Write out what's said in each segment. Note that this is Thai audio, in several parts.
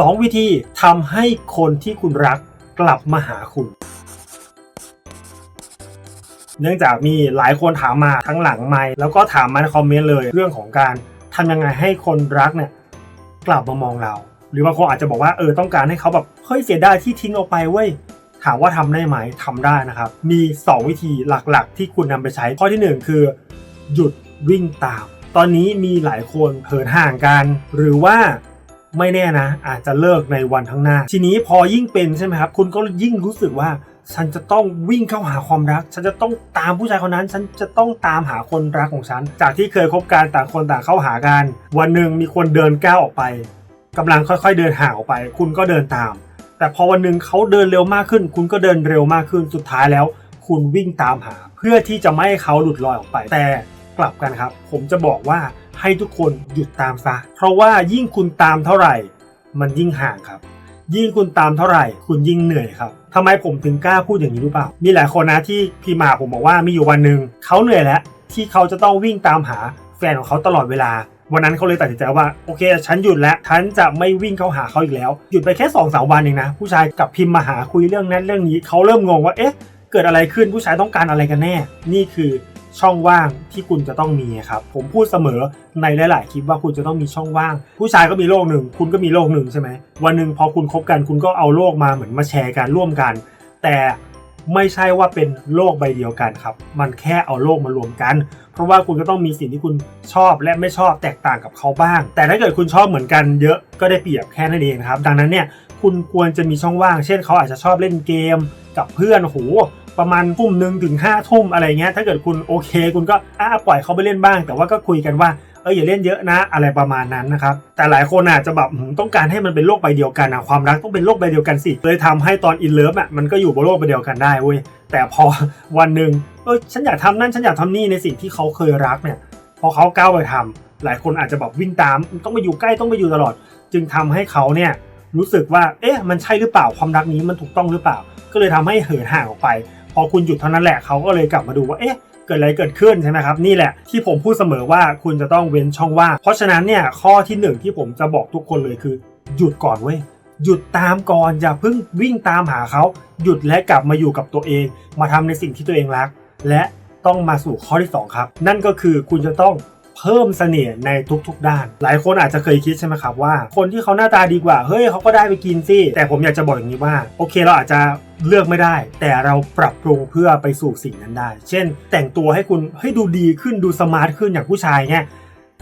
2 วิธีทำให้คนที่คุณรักกลับมาหาคุณ เนื่องจากมีหลายคนถามมาทั้งหลังไมค์แล้วก็ถามมาในคอมเมนต์เลย เรื่องของการทำยังไงให้คนรักเนี่ยกลับมามองเรา หรือบางคนอาจจะบอกว่าเออต้องการให้เขาแบบเฮ้ยเสียดายที่ทิ้งเราไปเว้ยถามว่าทำได้ไหมทำได้นะครับ มี 2 วิธีหลักๆ ที่คุณนำไปใช้ข้อทีหนึ่1 คือ หยุดวิ่งตาม ตอนนี้มีหลายคนเหินห่างกัน หรือว่า ไม่แน่นะ อาจจะเลิกในวันข้างหน้า ทีนี้พอยิ่งเป็นใช่ไหมครับ คุณก็ยิ่งรู้สึกว่า ฉันจะต้องวิ่งเข้าหาความรัก ฉันจะต้องตามผู้ชายคนนั้น ฉันจะต้องตามหาคนรักของฉัน จากที่เคยคบกันต่างคนต่างเข้าหากัน วันหนึ่งมีคนเดินก้าวออกไปกำลังค่อยๆเดินห่างออกไป คุณก็เดินตาม แต่พอวันหนึ่งเขาเดินเร็วมากขึ้น คุณก็เดินเร็วมากขึ้น สุดท้ายแล้ว คุณวิ่งตามหา เพื่อที่จะไม่ให้เขาหลุดลอยออกไป แต่กลับกันครับ ผมจะบอกว่า ให้ทุกคนหยุดตามซะ เพราะว่ายิ่งคุณตามเท่าไหร่ มันยิ่งห่างครับ ยิ่งคุณตามเท่าไหร่ คุณยิ่งเหนื่อยครับทำไมผมถึงกล้าพูดอย่างนี้รู้เปล่า มีหลายคนนะที่พี่มาผมบอกว่ามีอยู่วันหนึ่งเขาเหนื่อยแล้วที่เขาจะต้องวิ่งตามหาแฟนของเขาตลอดเวลา วันนั้นเขาเลยตัดสินใจว่าโอเคฉันหยุดแล้วฉันจะไม่วิ่งเข้าหาเขาอีกแล้ว หยุดไปแค่2อสาวันเองนะ ผู้ชายกับพิมพ์มาหาคุยเรื่องนั้นเรื่องนี้เขาเริ่มงงว่าเอ๊ะเกิดอะไรขึ้นผู้ชายต้องการอะไรกันแน่ นี่คือ ช่องว่างที่คุณจะต้องมีครับผมพูดเสมอในหลาย ๆ คลิปว่าคุณจะต้องมีช่องว่าง ผู้ชายก็มีโลกหนึ่งคุณก็มีโลกหนึ่งใช่ไหมวันหนึ่งพอคุณคบกันคุณก็เอาโลกมาเหมือนมาแชร์กันร่วมกัน แต่ไม่ใช่ว่าเป็นโลกใบเดียวกันครับ มันแค่เอาโลกมารวมกัน เพราะว่าคุณก็ต้องมีสิ่งที่คุณชอบและไม่ชอบแตกต่างกับเขาบ้าง แต่ถ้าเกิดคุณชอบเหมือนกันเยอะก็ได้เปรียบแค่นั้นเองครับ ดังนั้นเนี่ยคุณควรจะมีช่องว่าง เช่นเขาอาจจะชอบเล่นเกม กับเพื่อนโหประมาณทุ่มหนึ่งถึงห้าทุ่มอะไรเงี้ยถ้าเกิดคุณโอเค คุณก็อะปล่อยเขาไปเล่นบ้าง แต่ว่าก็คุยกันว่าเอออย่าเล่นเยอะนะอะไรประมาณนั้นนะครับแต่หลายคนอาจจะแบบต้องการให้มันเป็นโลกใบเดียวกันนะความรักต้องเป็นโลกใบเดียวกันสิเลยทำให้ตอนอินเลิฟอะมันก็อยู่บนโลกใบเดียวกันได้เว้ยแต่พอวันหนึ่งเออฉันอยากทำนั่นฉันอยากทำนี่ในสิ่งที่เขาเคยรักเนี่ยพอเขาก้าวไปทำหลายคนอาจจะแบบวิ่งตาม ต้องไปอยู่ใกล้ต้องไปอยู่ตลอด จึงทำให้เขาเนี่ยรู้สึกว่าเอ๊ะมันใช่หรือเปล่าความรักนี้มันถูกต้องหรือเปล่า ก็เลยทำให้เหินห่างออกไป พอคุณหยุดเท่านั้นแหละเขาก็เลยกลับมาดูว่าเอ๊ะเกิดอะไรเกิดขึ้นใช่ไหมครับนี่แหละที่ผมพูดเสมอว่าคุณจะต้องเว้นช่องว่างเพราะฉะนั้นเนี่ยข้อที่หนึ่งที่ผมจะบอกทุกคนเลยคือ หยุดก่อนเว้ยหยุดตามก่อนอย่าเพิ่งวิ่งตามหาเขาหยุดและกลับมาอยู่กับตัวเอง มาทำในสิ่งที่ตัวเองรัก และต้องมาสู่ข้อที่สองครับ นั่นก็คือคุณจะต้อง เพิ่มเสน่ห์ในทุกๆ ด้าน หลายคนอาจจะเคยคิดใช่ไหมครับว่า คนที่เขาหน้าตาดีกว่า เฮ้ยเขาก็ได้ไปกินสิแต่ผมอยากจะบอกอย่างนี้ว่า โอเคเราอาจจะเลือกไม่ได้ แต่เราปรับปรุงเพื่อไปสู่สิ่งนั้นได้ เช่น แต่งตัวให้คุณให้ดูดีขึ้นดูสมาร์ทขึ้นอย่างผู้ชายเนี่ย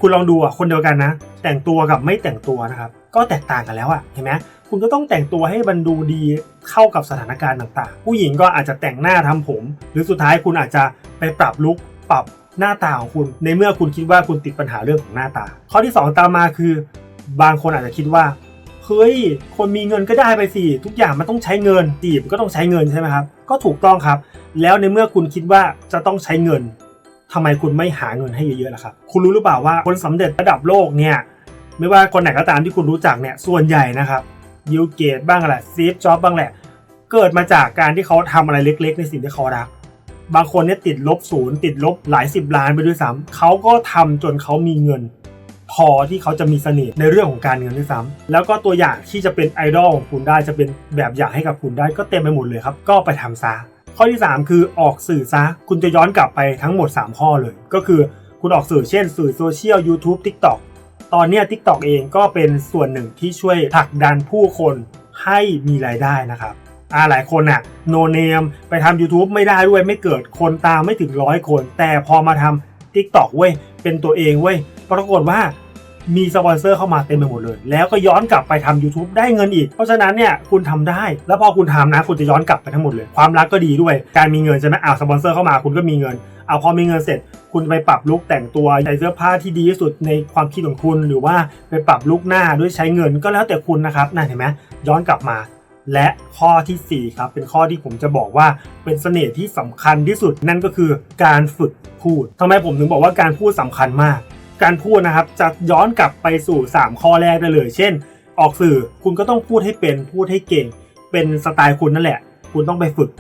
คุณลองดูอะคนเดียวกันนะ แต่งตัวกับไม่แต่งตัวนะครับก็แตกต่างกันแล้วอะเห็นไหมคุณก็ต้องแต่งตัวให้มันดูดีเข้ากับสถานการณ์ต่างๆ ผู้หญิงก็อาจจะแต่งหน้าทำผม หรือสุดท้ายคุณอาจจะไปปรับลุคปรับ หน้าตาของคุณ ในเมื่อคุณคิดว่าคุณติดปัญหาเรื่องของหน้าตา ข้อที่ 2 ตามมาคือบางคนอาจจะคิดว่าเฮ้ยคนมีเงินก็ได้ไปสิทุกอย่างมันต้องใช้เงินจีบก็ต้องใช้เงินใช่ไหมครับ ก็ถูกต้องครับ แล้วในเมื่อคุณคิดว่าจะต้องใช้เงินทำไมคุณไม่หาเงินให้เยอะๆล่ะครับ คุณรู้หรือเปล่าว่าคนสำเร็จระดับโลกเนี่ยไม่ว่าคนไหนก็ตามที่คุณรู้จักเนี่ยส่วนใหญ่นะครับบิลเกตบ้างแหละซีฟจ็อบบ้างแหละ เกิดมาจากการที่เขาทำอะไรเล็ก ๆ ในสิ่งที่เขารัก บางคนเนี่ยติดลบศูนย์ติดลบหลายสิบล้านไปด้วยซ้ำเขาก็ทำจนเขามีเงิน พอที่เขาจะมีเสน่ห์ในเรื่องของการเงินด้วยซ้ำแล้วก็ตัวอย่างที่จะเป็นไอดอลของคุณได้จะเป็นแบบอย่างให้กับคุณได้ก็เต็มไปหมดเลยครับ ก็ไปทำซะข้อที่ 3 คือออกสื่อซะคุณจะย้อนกลับไปทั้งหมด 3 ข้อเลย ก็คือคุณออกสื่อเช่น สื่อโซเชียล YouTube TikTok ตอนนี้ TikTok เองก็เป็นส่วนหนึ่งที่ช่วยผลักดันผู้คนให้มีรายได้นะครับ อ่าหลายคนน่ะโนเนมไปทำ YouTube ไม่ได้ด้วยไม่เกิดคนตามไม่ถึงร้อยคน แต่พอมาทำ TikTok เว้ย เป็นตัวเองเว้ย ปรากฏว่ามีสปอนเซอร์เข้ามาเต็มไปหมดเลย แล้วก็ย้อนกลับไปทำ YouTube ได้เงินอีก เพราะฉะนั้นเนี่ยคุณทำได้ แล้วพอคุณทำนะคุณจะย้อนกลับไปทั้งหมดเลย ความรักก็ดีด้วย การมีเงินใช่ไหมอ้าวสปอนเซอร์เข้ามาคุณก็มีเงิน เอาพอมีเงินเสร็จ คุณไปปรับลุคแต่งตัวใส่เสื้อผ้าที่ดีที่สุดในความคิดของคุณ หรือว่าไปปรับลุคหน้าด้วยใช้เงินก็แล้วแต่คุณนะครับนั่นเห็นไหมย้อนกลับมา และข้อทีสี่ 4 ครับ เป็นข้อที่ผมจะบอกว่าเป็นเสน่ห์ที่สำคัญที่สุดนั่นก็คือการฝึกพูดทำไมผมถึงบอกว่าการพูดสำคัญมาก การพูดนะครับจะย้อนกลับไปสู่ 3 ข้อแรกได้เลย เช่น ออกสื่อคุณก็ต้องพูดให้เป็นพูดให้เก่ง เป็นสไตล์คุณนั่นแหละ คุณต้องไปฝึก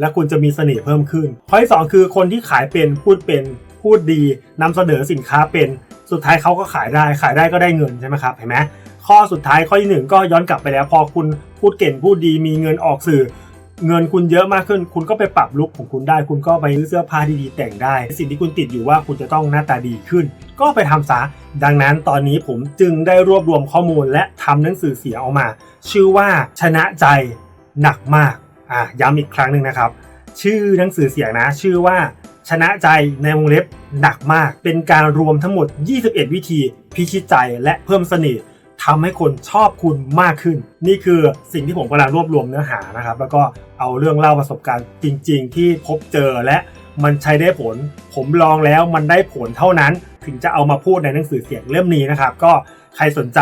และคุณจะมีเสน่ห์เพิ่มขึ้น ข้อที่ 2 คือคนที่ขายเป็นพูดเป็นพูดดีนำเสนอสินค้าเป็นสุดท้ายเขาก็ขายได้ขายได้ก็ได้เงินใช่ไหมครับเห็นไหม ข้อสุดท้ายข้อที่หนึ่งก็ย้อนกลับไปแล้วพอคุณพูดเก่งพูดดีมีเงินออกสื่อ เงินคุณเยอะมากขึ้น คุณก็ไปปรับลุคของคุณได้ คุณก็ไปซื้อเสื้อผ้าดีๆแต่งได้ สิ่งที่คุณติดอยู่ว่าคุณจะต้องหน้าตาดีขึ้น ก็ไปทำซะดังนั้นตอนนี้ผมจึงได้รวบรวมข้อมูลและทำหนังสือเสียงออกมา ชื่อว่าชนะใจหนักมากอะย้ำอีกครั้งหนึ่งนะครับ ชื่อหนังสือเสียงนะ ชื่อว่าชนะใจในวงเล็บหนักมาก เป็นการรวมทั้งหมด 21 วิธีพิชิตใจและเพิ่มเสน่ห์ ทำให้คนชอบคุณมากขึ้น นี่คือสิ่งที่ผมกำลังรวบรวมเนื้อหานะครับ แล้วก็เอาเรื่องเล่าประสบการณ์จริง ๆ ที่พบเจอและมันใช้ได้ผล ผมลองแล้วมันได้ผลเท่านั้น ถึงจะเอามาพูดในหนังสือเสียงเล่มนี้นะครับ ก็ใครสนใจ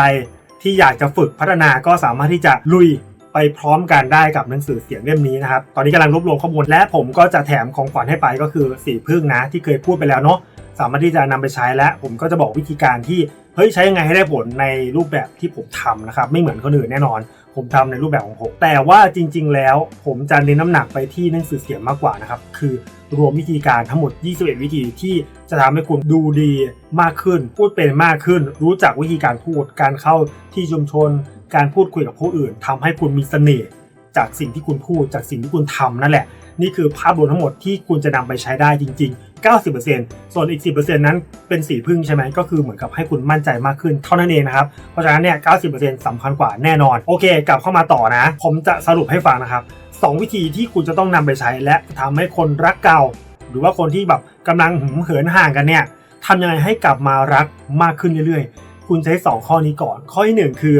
ที่อยากจะฝึกพัฒนาก็สามารถที่จะลุยไปพร้อมกันได้กับหนังสือเสียงเล่มนี้นะครับ ตอนนี้กำลังรวบรวมข้อมูลและผมก็จะแถมของขวัญให้ไปก็คือสีพึ่งนะที่เคยพูดไปแล้วเนาะสามารถที่จะนำไปใช้และผมก็จะบอกวิธีการที่ เฮ้ยใช้ยังไงให้ได้ผลในรูปแบบที่ผมทำนะครับ ไม่เหมือนคนอื่นแน่นอน ผมทำในรูปแบบของผม แต่ว่าจริง ๆ แล้วผมจะเน้นน้ำหนักไปที่หนังสือเสียงมากกว่านะครับ คือรวมวิธีการทั้งหมด 21 วิธีที่จะทำให้คุณดูดีมากขึ้น พูดเป็นมากขึ้น รู้จักวิธีการพูด การเข้าที่ชุมชน การพูดคุยกับผู้อื่นทำให้คุณมีเสน่ห์ จากสิ่งที่คุณพูดจากสิ่งที่คุณทำนั่นแหละ นี่คือภาพรวมทั้งหมดที่คุณจะนำไปใช้ได้จริง ๆ 90%ส่วนอีก 10%นั้นเป็นสีพึ่งใช่ไหมก็คือเหมือนกับให้คุณมั่นใจมากขึ้นเท่านั้นเองนะครับ เพราะฉะนั้นเนี่ย 90%สำคัญกว่าแน่นอน โอเค กลับเข้ามาต่อนะ ผมจะสรุปให้ฟังนะครับ 2 วิธีที่คุณจะต้องนำไปใช้และทำให้คนรักเก่า หรือว่าคนที่แบบกำลังหึงเหินห่างกันเนี่ยทำยังไงให้กลับมารักมากขึ้นเรื่อยๆ คุณใช้ 2 ข้อนี้ก่อน ข้อที่หนึ่งคือ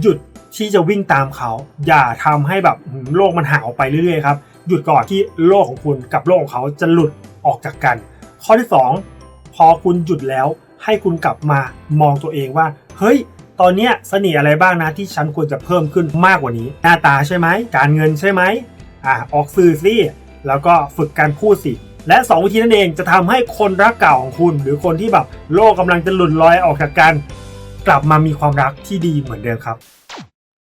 หยุด ที่จะวิ่งตามเขา อย่าทำให้แบบโลกมันห่างออกไปเรื่อยๆครับหยุดก่อนที่โลกของคุณกับโลกของเขาจะหลุดออกจากกัน ข้อที่ 2 พอคุณหยุดแล้วให้คุณกลับมามองตัวเองว่า เฮ้ย ตอนเนี้ยเสน่ห์อะไรบ้างนะที่ฉันควรจะเพิ่มขึ้นมากกว่านี้ หน้าตาใช่ไหม การเงินใช่ไหมอะออกสื่อสิแล้วก็ฝึกการพูดสิและ 2 วิธีนั่นเองจะทำให้คนรักเก่าของคุณ หรือคนที่แบบโลกกำลังจะหลุดลอยออกจากกัน กลับมามีความรักที่ดีเหมือนเดิมครับ